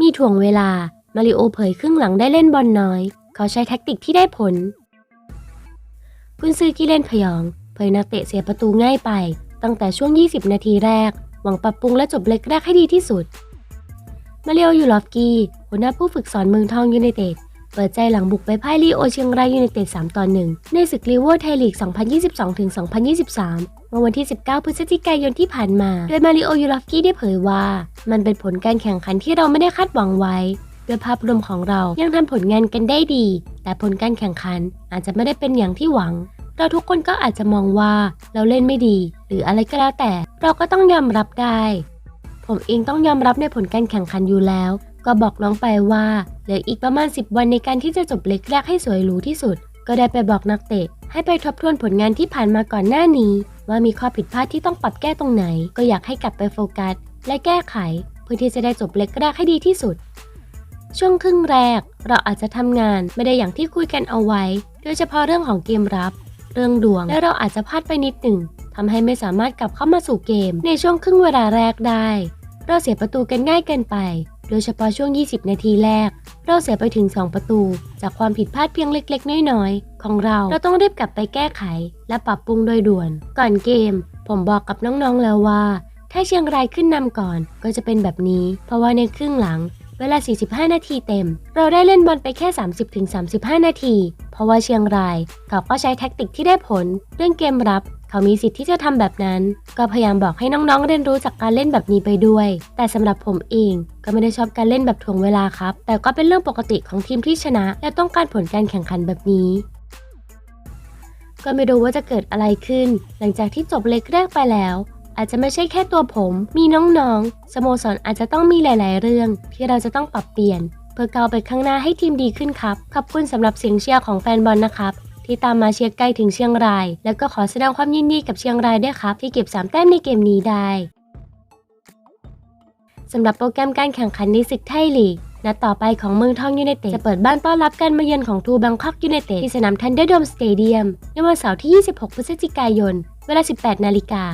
มีถ่วงเวลา มาริโอเผยครึ่งหลังได้เล่นบอลน้อย เขาใช้แท็กติกที่ได้ผล กุนซือกี้เล่นพยอง เผยนักเตะเสียประตูง่ายไป ตั้งแต่ช่วง 20 นาทีแรก หวังปรับปรุงและจบเล็กแรกให้ดีที่สุด มาริโอยูลอฟกี้หัวหน้าผู้ฝึกสอนเมืองทองยูไนเต็ดเปิดใจหลังบุกไปพ่ายลีโอเชียงรายยูไนเต็ด3ต่อ1ในศึกลีโวอร์ไทยลีก 2022-2023 มื่อวันที่ 19 พฤศจิกายนที่ผ่านมา โดยมาริโอยูลอฟกี้ได้เผยว่า มันเป็นผลการแข่งขันที่เราไม่ได้คาดหวังไว้ โดยภาพรวมของเรายังทำผลงานกันได้ดี แต่ผลการแข่งขันอาจจะไม่ได้เป็นอย่างที่หวัง เราทุกคนก็อาจจะมองว่าเราเล่นไม่ดี หรืออะไรก็แล้วแต่ เราก็ต้องยอมรับได้ ผมเองต้องยอมรับในผลการแข่งขันอยู่แล้ว ก็บอกน้องไปว่าเหลืออีกประมาณ 10 วันในการที่จะจบเล็กแรกให้สวยหรูที่สุด ก็ได้ไปบอกนักเตะ ให้ไปทบทวนผลงานที่ผ่านมาก่อนหน้านี้ ว่ามีข้อผิดพลาดที่ต้องปรับแก้ตรงไหน ก็อยากให้กลับไปโฟกัส และแก้ไข เพื่อที่จะได้จบเล็กแรกให้ดีที่สุด ช่วงครึ่งแรก เราอาจจะทำงานไม่ได้อย่างที่คุยกันเอาไว้ โดยเฉพาะเรื่องของเกมรับ เรื่องดวง และเราอาจจะพลาดไปนิดหนึ่งทำให้ไม่สามารถกลับเข้ามาสู่เกม ในช่วงครึ่งเวลาแรกได้ เราเสียประตูกันง่ายเกินไป โดยเฉพาะช่วง 20 นาทีแรก เราเสียไปถึง 2 ประตู จากความผิดพลาดเพียงเล็ก ๆ น้อยๆ ของเรา เราต้องรีบกลับไปแก้ไข และปรับปรุงโดยด่วน ก่อนเกม ผมบอกกับน้องๆแล้วว่า ถ้าเชียงรายขึ้นนำก่อนก็จะเป็นแบบนี้ เพราะว่าในครึ่งหลังเวลา 45 นาทีเต็ม เราได้เล่นบอลไปแค่ 30-35 นาที เพราะว่าเชียงรายเขาก็ใช้แท็กติกที่ได้ผล เรื่องเกมรับ เขามีสิทธิ์ที่จะทำแบบนั้น ก็พยายามบอกให้น้องๆ เรียนรู้จากการเล่นแบบนี้ไปด้วย แต่สำหรับผมเองก็ไม่ได้ชอบการเล่นแบบถ่วงเวลาครับ แต่ก็เป็นเรื่องปกติของทีมที่ชนะ และต้องการผลการแข่งขันแบบนี้ ก็ไม่รู้ว่าจะเกิดอะไรขึ้น หลังจากที่จบเล็กแรกไปแล้ว อาจจะไม่ใช่แค่ตัวผม มีน้องๆ สโมสรอาจจะต้องมีหลาย ๆ เรื่อง ที่เราจะต้องปรับเปลี่ยน เพื่อก้าวไปข้างหน้าให้ทีมดีขึ้นครับ ขอบคุณสำหรับเสียงเชียร์ของแฟนบอลนะครับ ที่ตามมาเชียร์ใกล้ถึงเชียงราย แล้วก็ขอแสดงความยินดีกับเชียงรายด้วยครับ ที่เก็บ 3 แต้มในเกมนี้ได้สำหรับโปรแกรมการแข่งขันในศึกไทยลีกนัดต่อไปของเมืองทองยูไนเต็ดจะเปิดบ้านต้อนรับการมาเยือนของทูบังคอกยูไนเต็ดที่สนามทันเดอร์โดมสเตเดียมในวันเสาร์ที่ 26 พฤศจิกายน เวลา 18 นาฬิกา